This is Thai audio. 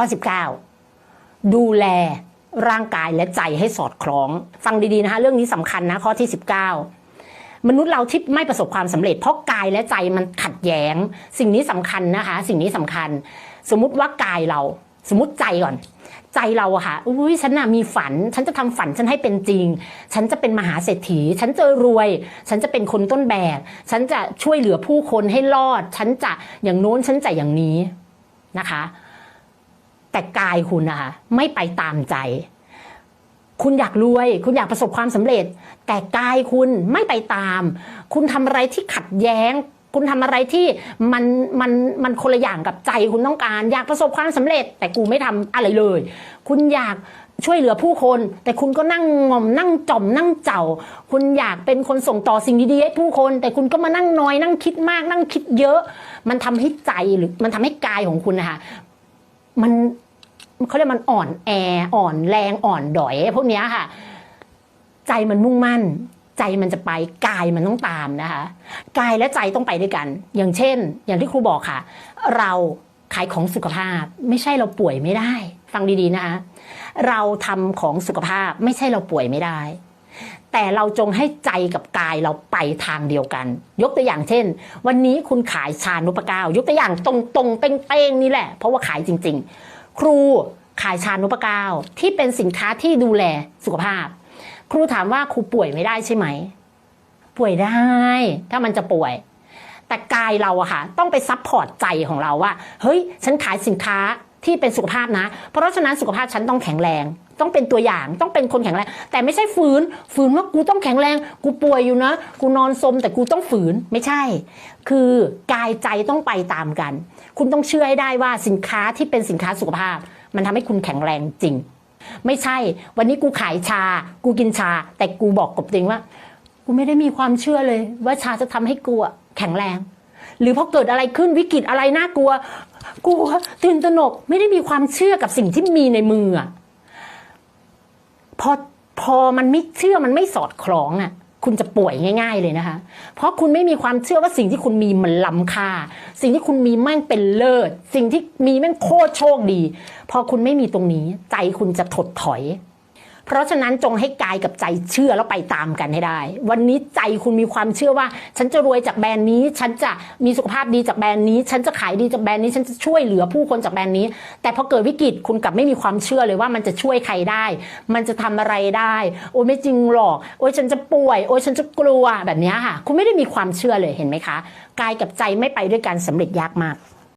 ข้อ 19 ดูแลร่างกายและใจให้สอดคล้อง ฟังดีๆนะคะเรื่องนี้สำคัญนะข้อที่ 19 มนุษย์เราที่ไม่ประสบความสำเร็จ เพราะกายและใจมันขัดแย้ง สิ่งนี้สำคัญนะคะ สิ่งนี้สำคัญ สมมุติว่ากายเรา สมมติใจก่อน ใจเราอะค่ะอุ้ยฉันน่ะมีฝัน ฉันจะทำฝันฉันให้เป็นจริง ฉันจะเป็นมหาเศรษฐี ฉันจะรวย ฉันจะเป็นคนต้นแบบ ฉันจะช่วยเหลือผู้คนให้รอด ฉันจะอย่างโน้นฉันจะอย่างนี้นะคะ แต่กายคุณนะคะไม่ไปตามใจ คุณอยากรวย คุณอยากประสบความสำเร็จ แต่กายคุณไม่ไปตาม คุณทำอะไรที่ขัดแย้ง คุณทำอะไรที่มันมันมันคนละอย่างกับใจคุณต้องการ อยากประสบความสำเร็จ แต่กูไม่ทำอะไรเลย คุณอยากช่วยเหลือผู้คน แต่คุณก็นั่งงอมนั่งจอมนั่งเจ้า คุณอยากเป็นคนส่งต่อสิ่งดีๆให้ผู้คน แต่คุณก็มานั่งน้อยนั่งคิดมากนั่งคิดเยอะ มันทำให้ใจหรือมันทำให้กายของคุณนะคะ มันเขาเรียกมันอ่อนแออ่อนแรงอ่อนดอยพวกนี้ค่ะ ใจมันมุ่งมั่น ใจมันจะไปกายมันต้องตามนะคะกายและใจต้องไปด้วยกัน อย่างเช่น อย่างที่ครูบอกค่ะ เราขายของสุขภาพ ไม่ใช่เราป่วยไม่ได้ ฟังดีๆนะคะเราทำของสุขภาพไม่ใช่เราป่วยไม่ได้ แต่เราจงให้ใจกับกายเราไปทางเดียวกัน ยกตัวอย่างเช่น วันนี้คุณขายชานุปก้าวยกตัวอย่างตรงๆเป้งๆนี่แหละ เพราะว่าขายจริง ๆ ครูขายชานุปก้าวที่เป็นสินค้าที่ดูแลสุขภาพ ครูถามว่าครูป่วยไม่ได้ใช่ไหม ป่วยได้ ถ้ามันจะป่วย แต่กายเราอะค่ะ ต้องไปซัพพอร์ตใจของเราว่า เฮ้ย ฉันขายสินค้า ที่เป็นสุขภาพนะ เพราะฉะนั้นสุขภาพฉันต้องแข็งแรง ต้องเป็นตัวอย่างต้องเป็นคนแข็งแรง แต่ไม่ใช่ฝืน ฝืนว่ากูต้องแข็งแรง กูป่วยอยู่นะ กูนอนสมแต่กูต้องฝืนไม่ใช่ คือกายใจต้องไปตามกัน คุณต้องเชื่อให้ได้ว่าสินค้าที่เป็นสินค้าสุขภาพ มันทำให้คุณแข็งแรงจริง ไม่ใช่ วันนี้กูขายชา กูกินชา แต่กูบอกกับตัวเองว่า กูไม่ได้มีความเชื่อเลย ว่าชาจะทำให้กูแข็งแรง หรือพอเกิดอะไรขึ้นวิกฤตอะไรน่ากลัวกลัวตื่นตระหนกไม่ได้มีความเชื่อกับสิ่งที่มีในมืออะพอพอมันไม่เชื่อมันไม่สอดคล้องอะ คุณจะป่วยง่าย ๆ เลยนะคะ เพราะคุณไม่มีความเชื่อว่าสิ่งที่คุณมีมันล้ำค่า สิ่งที่คุณมีแม่งเป็นเลิศ สิ่งที่มีแม่งโคตรโชคดี พอคุณไม่มีตรงนี้ ใจคุณจะถดถอย เพราะฉะนั้นจงให้กายกับใจเชื่อแล้วไปตามกันให้ได้ วันนี้ใจคุณมีความเชื่อว่า ฉันจะรวยจากแบรนด์นี้ ฉันจะมีสุขภาพดีจากแบรนด์นี้ ฉันจะขายดีจากแบรนด์นี้ ฉันจะช่วยเหลือผู้คนจากแบรนด์นี้ แต่พอเกิดวิกฤตคุณกลับไม่มีความเชื่อเลยว่ามันจะช่วยใครได้ มันจะทำอะไรได้ โอ้ไม่จริงหรอก โอ้ยฉันจะป่วย โอ้ยฉันจะกลัวแบบนี้ค่ะ คุณไม่ได้มีความเชื่อเลยเห็นไหมคะ กายกับใจไม่ไปด้วยกันสำเร็จยากมาก